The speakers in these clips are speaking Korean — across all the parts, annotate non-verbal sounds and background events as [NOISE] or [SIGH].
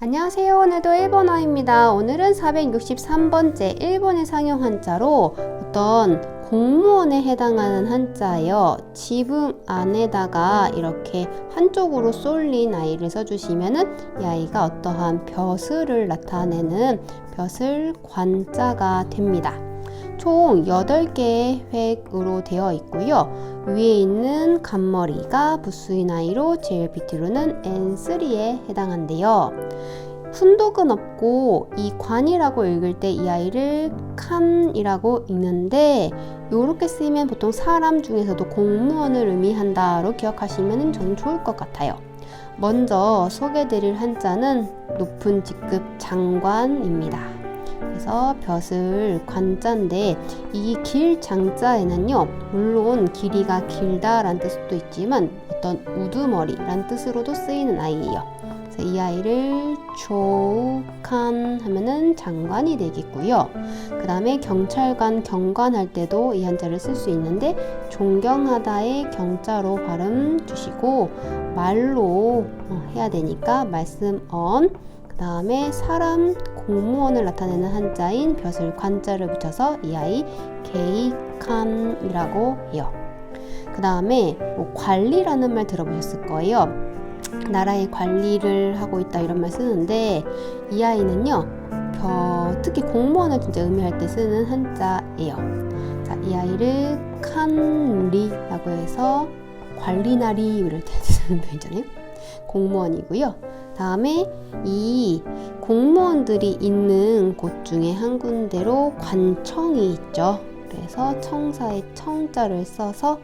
안녕하세요. 오늘도 일본어입니다. 오늘은 463번째 일본의 상용 한자로 어떤 공무원에 해당하는 한자예요. 지붕 안에다가 이렇게 한쪽으로 쏠린 아이를 써주시면은 이 아이가 어떠한 벼슬을 나타내는 벼슬 관자가 됩니다. 총 8개의 획으로 되어 있고요. 위에 있는 간머리가 부수인 아이로 제일 밑으로는 N3에 해당한대요. 훈독은 없고 이 관이라고 읽을 때 이 아이를 칸이라고 읽는데 이렇게 쓰이면 보통 사람 중에서도 공무원을 의미한다로 기억하시면 저는 좋을 것 같아요. 먼저 소개드릴 한자는 높은 직급 장관입니다. 그래서 벼슬 관자인데 이 길 장자에는요 물론 길이가 길다란 뜻도 있지만 어떤 우두머리란 뜻으로도 쓰이는 아이예요. 이 아이를 조칸 하면은 장관이 되겠고요. 그 다음에 경찰관 경관 할 때도 이 한자를 쓸 수 있는데 존경하다의 경자로 발음 주시고 말로 어, 해야 되니까 말씀 언 그 다음에 사람 공무원을 나타내는 한자인 벼슬 관자를 붙여서 이 아이 게이칸이라고 해요. 그 다음에 뭐 관리라는 말 들어보셨을 거예요. 나라의 관리를 하고 있다 이런 말 쓰는데 이 아이는요. 벼, 특히 공무원을 진짜 의미할 때 쓰는 한자예요. 자, 이 아이를 칸리라고 해서 관리나리 이럴 때 쓰는 표현이잖아요. 공무원이고요. 다음에 이 공무원들이 있는 곳 중에 한 군데로 관청이 있죠. 그래서 청사의 청자를 써서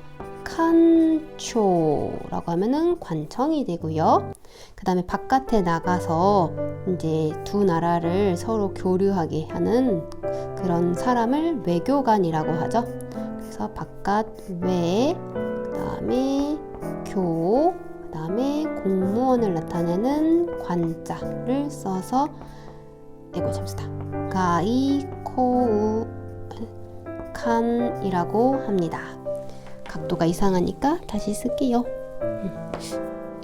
칸초라고 하면은 관청이 되고요. 그 다음에 바깥에 나가서 이제 두 나라를 서로 교류하게 하는 그런 사람을 외교관이라고 하죠. 그래서 바깥 외, 그 다음에 교, 그 다음에 공무원을 나타내는 관자를 써서 에고 잠시다 가이코우 칸이라고 합니다. 각도가 이상하니까 다시 쓸게요. 음.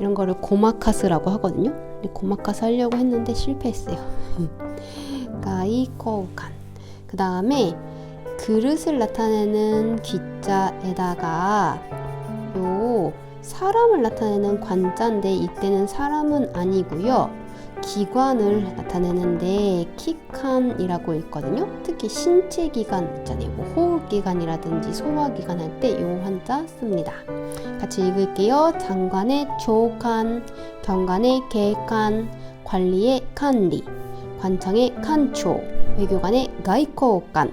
이런 거를 고마카스라고 하거든요. 고마카스 하려고 했는데 실패했어요. [LAUGHS] 가이코우 칸. 그 다음에 그릇을 나타내는 기자에다가 요 사람을 나타내는 관자인데 이때는 사람은 아니고요. 기관을 나타내는데 키칸이라고 있거든요. 특히 신체 기관 있잖아요. 뭐 호흡 기관이라든지 소화 기관 할 때 이 한자 씁니다. 같이 읽을게요. 장관의 조칸, 경관의 개칸, 관리의 칸리, 관청의 칸초, 외교관의 가이코칸,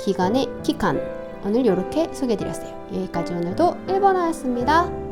기관의 키칸. 오늘 이렇게 소개해드렸어요. 여기까지 오늘도 1번화였습니다.